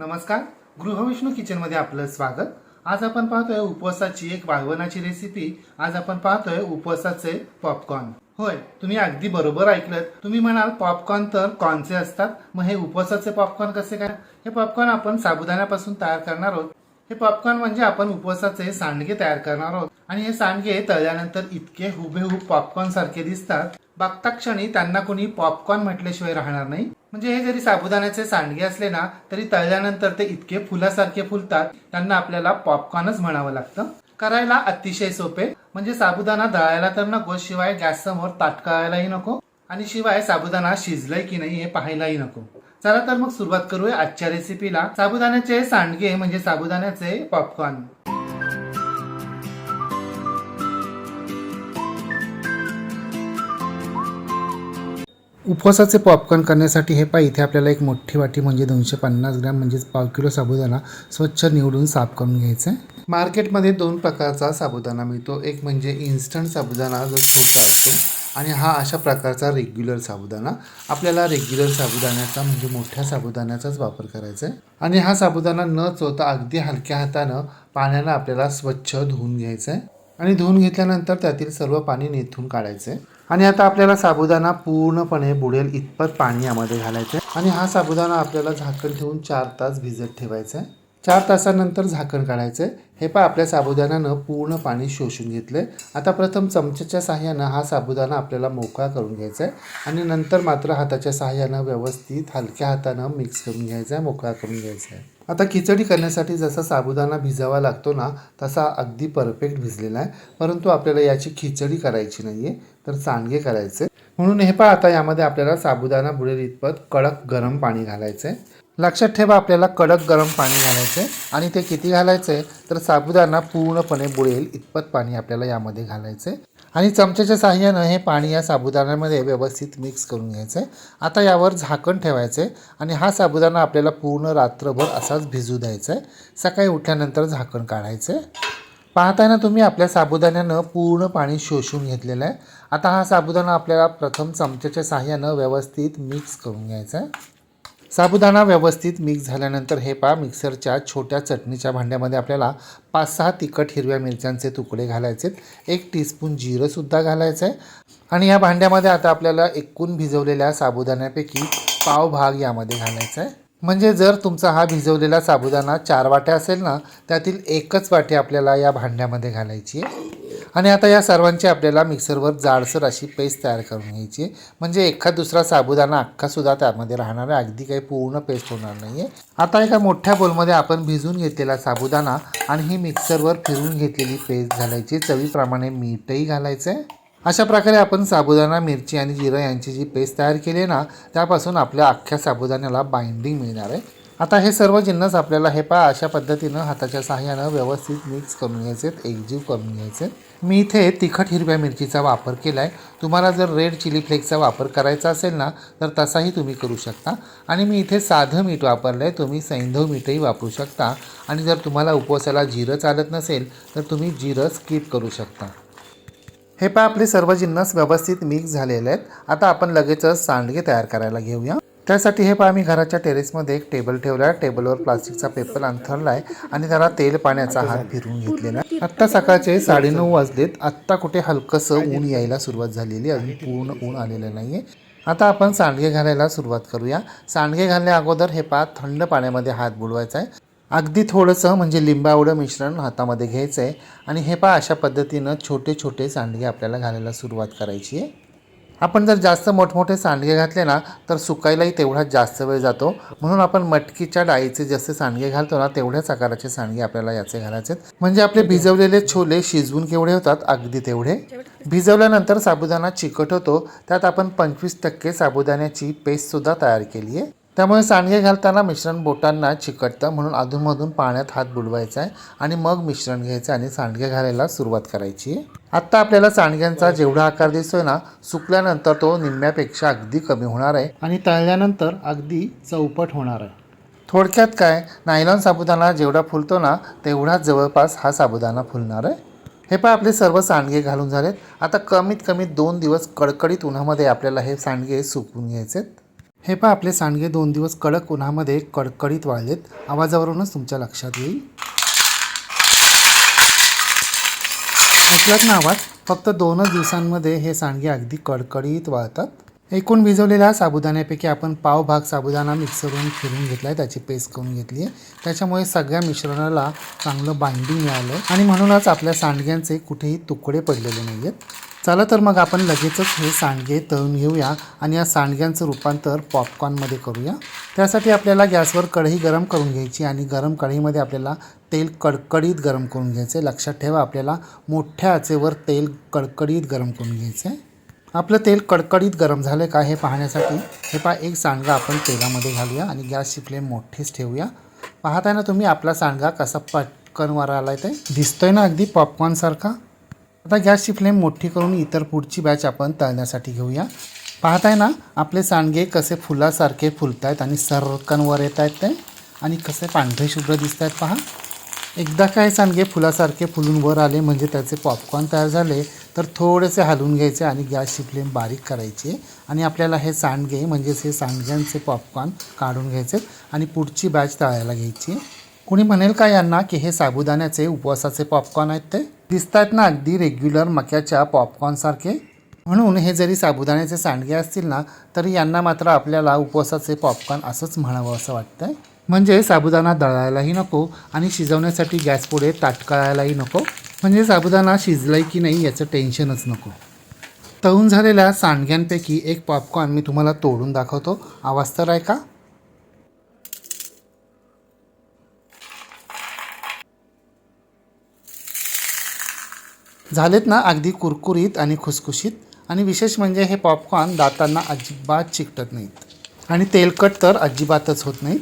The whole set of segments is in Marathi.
नमस्कार गृहविष्णू किचनमध्ये आपलं स्वागत. आज आपण पाहतोय उपवासाची एक वाघवनाची रेसिपी आज आपण पाहतोय उपवासाचे पॉपकॉर्न होय तुम्ही अगदी बरोबर ऐकलं तुम्ही म्हणाल पॉपकॉर्न तर कॉर्नचे असतात. मग हे उपवासाचे पॉपकॉर्न कसे काय? हे पॉपकॉर्न आपण साबुदाण्यापासून तयार करणार आहोत. हे पॉपकॉर्न म्हणजे आपण उपवासाचे सांडगे तयार करणार आहोत. आणि हे सांडगे तळल्यानंतर इतके हुबेहूब पॉपकॉर्न सारखे दिसतात. बघता क्षणी त्यांना कोणी पॉपकॉर्न म्हटल्याशिवाय राहणार नाही. म्हणजे हे जरी साबुदाण्याचे सांडगे असले ना तरी तळल्यानंतर ते इतके फुलासारखे फुलतात त्यांना आपल्याला पॉपकॉर्नच म्हणावं लागतं. करायला अतिशय सोपे. म्हणजे साबुदाणा दळायला तर नको शिवाय गॅस समोर ताटकाळायलाही नको आणि शिवाय साबुदाणा शिजलाय की नाही हे पाहायलाही नको. चला तर मग सुरुवात करूया आजच्या रेसिपीला साबुदाण्याचे सांडगे म्हणजे साबुदाण्याचे पॉपकॉर्न उपवासाचे पॉपकॉर्न करण्यासाठी हे पहा इथे आपल्याला एक मोठी वाटी म्हणजे दोनशे पन्नास ग्रॅम म्हणजेच पाव किलो साबुदाणा स्वच्छ निवडून साफ करून घ्यायचा आहे मार्केटमध्ये दोन प्रकारचा साबुदाणा मिळतो. एक म्हणजे इन्स्टंट साबुदाणा जो छोटा असतो आणि हा अशा प्रकारचा रेग्युलर साबुदाणा. आपल्याला रेग्युलर साबुदाण्याचा म्हणजे मोठ्या साबुदाण्याचाच वापर करायचा आहे आणि हा साबुदाणा न चोता अगदी हलक्या हातानं पाण्यानं आपल्याला स्वच्छ धुवून घ्यायचा आहे आणि धुवून घेतल्यानंतर त्यातील सर्व पाणी निथून काढायचे. आणि आता आपल्याला साबुदाणा पूर्णपणे बुडेल इतपत पाणी यामध्ये घालायचे. आणि हा साबुदाणा आपल्याला झाकण ठेवून चार तास भिजत ठेवायचा. आहे चार तासानंतर झाकण काढायचं आहे हे पहा आपल्या साबुदाण्यानं पूर्ण पाणी शोषून घेतलं आता प्रथम चमच्याच्या साह्यानं हा साबुदाणा आपल्याला मोकळा करून घ्यायचा आहे आणि नंतर मात्र हाताच्या साह्यानं व्यवस्थित हलक्या हातानं मिक्स करून घ्यायचा आहे मोकळा करून घ्यायचा आहे आता खिचडी करण्यासाठी जसा साबुदाणा भिजावा लागतो ना तसा अगदी परफेक्ट भिजलेला आहे. परंतु आपल्याला याची खिचडी करायची नाही आहे तर सांडगे करायचे. म्हणून हे पहा आता यामध्ये आपल्याला साबुदाणा बुडेल इतपत कडक गरम पाणी घालायचं आहे लक्षात ठेवा आपल्याला कडक गरम पाणी घालायचं आहे आणि ते किती घालायचं आहे तर साबुदाणा पूर्णपणे बुडेल इतपत पाणी आपल्याला यामध्ये घालायचं आहे आणि चमच्याच्या साहाय्यानं हे पाणी या साबुदाण्यामध्ये व्यवस्थित मिक्स करून घ्यायचं आहे आता यावर झाकण ठेवायचं आहे आणि हा साबुदाणा आपल्याला पूर्ण रात्रभर असाच भिजू द्यायचा आहे सकाळी उठल्यानंतर झाकण काढायचं आहे पाहताना तुम्ही आपल्या साबुदाण्यानं पूर्ण पाणी शोषून घेतलेलं आहे. आता हा साबुदाणा आपल्याला प्रथम चमच्याच्या साह्यानं व्यवस्थित मिक्स करून घ्यायचा आहे. साबुदाणा व्यवस्थित मिक्स झाल्यानंतर हे पा मिक्सरच्या छोट्या चटणीच्या भांड्यामध्ये आपल्याला पाच सहा तिखट हिरव्या मिरच्यांचे तुकडे घालायचेत एक टीस्पून जिरंसुद्धा घालायचं आहे. आणि या भांड्यामध्ये आता आपल्याला एकूण भिजवलेल्या साबुदाण्यापैकी पाव भाग यामध्ये घालायचा आहे. म्हणजे जर तुमचा हा भिजवलेला साबुदाणा चार वाट्या असेल ना त्यातील एकच वाटी आपल्याला या भांड्यामध्ये घालायची आहे. आणि आता या सर्वांची आपल्याला मिक्सरवर जाडसर अशी पेस्ट तयार करून घ्यायची आहे. म्हणजे एखाद दुसरा साबुदाणा अख्खासुद्धा त्यामध्ये राहणार आहे. अगदी काही पूर्ण पेस्ट होणार नाही आहे आता एका मोठ्या बोलमध्ये आपण भिजून घेतलेला साबुदाणा आणि ही मिक्सरवर फिरून घेतलेली पेस्ट घालायची चवीप्रमाणे मीठही घालायचं आहे अशा प्रकारे आपण साबुदाणा मिरची आणि जिरं यांची जी पेस्ट तयार केली आहे ना त्यापासून आपल्या अख्ख्या साबुदाण्याला बाइंडिंग मिळणार आहे. आता हे सर्व जिन्नस आपल्याला हे पहा अशा पद्धतीनं हाताच्या सहाय्यानं व्यवस्थित मिक्स करून घ्यायचे एकजीव करून घ्यायचे मी इथे तिखट हिरव्या मिरचीचा वापर केला आहे तुम्हाला जर रेड चिली फ्लेक्सचा वापर करायचा असेल ना तर तसाही तुम्ही करू शकता. आणि मी इथे साधं मीठ वापरलं आहे तुम्ही सैंधव मीठही वापरू शकता. आणि जर तुम्हाला उपवासाला जिरं चालत नसेल तर तुम्ही जिरं स्किप करू शकता. हे पहा आपले सर्व जिन्नस व्यवस्थित मिक्स झालेले आहेत. आता आपण लगेचच सांडगे तयार करायला घेऊया. त्यासाठी हे पहा आम्ही घराच्या टेरेसमध्ये एक टेबल ठेवला आहे टेबलवर प्लास्टिकचा पेपर अंथरला आहे आणि त्याला तेल पाण्याचा हात फिरून घेतलेला आहे. आत्ता सकाळचे साडेनऊ वाजलेत. आत्ता कुठे हलकंसं ऊन यायला सुरुवात झालेली अजून पूर्ण ऊन आलेलं नाही आहे आता आपण सांडगे घालायला सुरुवात करूया. सांडगे घालण्या अगोदर हे पहा थंड पाण्यामध्ये हात बुडवायचा आहे. अगदी थोडंसं म्हणजे लिंबावडं मिश्रण हातामध्ये घ्यायचं आहे आणि हे पहा अशा पद्धतीनं छोटे छोटे सांडगे आपल्याला घालायला सुरुवात करायची आहे. आपण जर जास्त मोठमोठे सांडगे घातले ना तर सुकायलाही तेवढाच जास्त वेळ जातो. म्हणून आपण मटकीच्या डाळीचे जसे सांडगे घालतो ना तेवढ्याच आकाराचे सांडगे आपल्याला याचे घालायचे म्हणजे आपले भिजवलेले छोले शिजवून केवढे होतात? अगदी तेवढे. भिजवल्यानंतर साबुदाणा चिकट होतो. त्यात आपण पंचवीस टक्के साबुदाण्याची पेस्टसुद्धा तयार केली आहे. त्यामुळे सांडगे घालताना मिश्रण बोटांना चिकटतं. म्हणून अधूनमधून पाण्यात हात बुडवायचा आहे आणि मग मिश्रण घ्यायचं आणि सांडगे घालायला सुरुवात करायची आहे. आत्ता आपल्याला सांडग्यांचा जेवढा आकार दिसतोय ना सुकल्यानंतर तो निम्म्यापेक्षा अगदी कमी होणार आहे. आणि तळल्यानंतर अगदी चौपट होणार आहे. थोडक्यात काय नायलॉन साबुदाणा जेवढा फुलतो ना तेवढाच जवळपास हा साबुदाणा फुलणार आहे. हे पहा आपले सर्व सांडगे घालून झालेत. आता कमीत कमी दोन दिवस कडकडीत उन्हामध्ये आपल्याला हे सांडगे सुकवून घ्यायचेत. हे पहा आपले सांडगे दोन दिवस कडक उन्हामध्ये कडकडीत वाळलेत. आवाजावरूनच तुमच्या लक्षात येईल. ऐकलात नावात फक्त दोनच दिवसांमध्ये हे सांडगे अगदी कडकडीत वाळतात. एकूण भिजवलेल्या साबुदाण्यापैकी आपण पाव भाग साबुदाणा मिक्सरवरून फिरून घेतला आहे त्याची पेस्ट करून घेतली आहे त्याच्यामुळे सगळ्या मिश्रणाला चांगलं बाइंडिंग मिळालं आणि म्हणूनच आपल्या सांडग्यांचे कुठेही तुकडे पडलेले नाही आहेत चला तर मग आपण लगेचच हे सांडगे तळून घेऊया आणि या सांडग्यांचं रूपांतर पॉपकॉर्नमध्ये करूया. त्यासाठी आपल्याला गॅसवर कढई गरम करून घ्यायची आणि गरम कढईमध्ये आपल्याला तेल कडकडीत गरम करून घ्यायचं. आहे लक्षात ठेवा आपल्याला मोठ्या आचेवर तेल कडकडीत गरम करून घ्यायचं. आहे आपलं तेल कडकडीत गरम झालं का हे पाहण्यासाठी हे पहा एक सांडगा आपण तेलामध्ये घालूया आणि गॅसची फ्लेम मोठीच ठेवूया. पाहताय ना तुम्ही आपला सांडगा कसा पटकन वर आला आहे ते? दिसतोय ना अगदी पॉपकॉर्नसारखा आता गॅसची फ्लेम मोठी करून इतर पुढची बॅच आपण तळण्यासाठी घेऊया. पाहताय ना आपले सांडगे कसे फुलासारखे फुलत आहेत आणि सरकनवर येत आहेत ते? आणि कसे पांढरे शुभ्र दिसत आहेत पहा. एकदा काय सांडगे फुलासारखे फुलून वर आले म्हणजे त्याचे पॉपकॉर्न तयार झाले तर थोडेसे हलवून घ्यायचे आणि गॅसची फ्लेम बारीक करायची. आणि आपल्याला हे सांडगे म्हणजेच हे सांडग्यांचे पॉपकॉर्न काढून घ्यायचे आणि पुढची बॅच तळायला घ्यायची. कुणी म्हणेल का यांना की हे साबुदाण्याचे उपवासाचे पॉपकॉर्न आहेत ते? दिसतात ना अगदी रेग्युलर मक्याच्या पॉपकॉर्नसारखे म्हणून हे जरी साबुदाण्याचे सांडगे असतील ना तरी यांना मात्र आपल्याला उपवासाचे पॉपकॉर्न असंच म्हणावं असं वाटतंय. म्हणजे साबुदाणा दळायलाही नको आणि शिजवण्यासाठी गॅस पुढे ताटकळायलाही नको. म्हणजे साबुदाणा शिजलाय की नाही याचं टेन्शनच नको. तळून झालेल्या सांडग्यांपैकी एक पॉपकॉर्न मी तुम्हाला तोडून दाखवतो. आवाज तर आहे का? झालेत ना अगदी कुरकुरीत आणि खुसखुशीत. आणि विशेष म्हणजे हे पॉपकॉर्न दातांना अजिबात चिकटत नाहीत. आणि तेलकट तर अजिबातच होत नाहीत.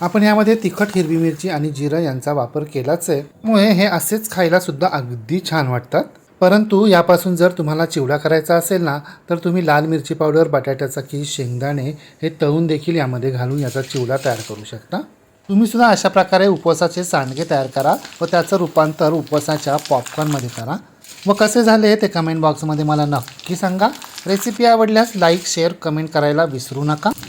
आपण यामध्ये तिखट हिरवी मिरची आणि जिरं यांचा वापर केलाच आहे. मुळे हे असेच खायला सुद्धा अगदी छान वाटतात. परंतु यापासून जर तुम्हाला चिवडा करायचा असेल ना तर तुम्ही लाल मिरची पावडर बटाट्याचा किस शेंगदाणे हे तळून देखील यामध्ये घालून याचा चिवडा तयार करू शकता. तुम्ही सुद्धा अशा प्रकारे उपवासाचे सांडगे तयार करा व त्याचं रूपांतर उपवासाच्या पॉपकॉर्नमध्ये करा. व कसे झाले ते कमेंट बॉक्समध्ये मला नक्की सांगा. रेसिपी आवडल्यास लाईक शेअर कमेंट करायला विसरू नका.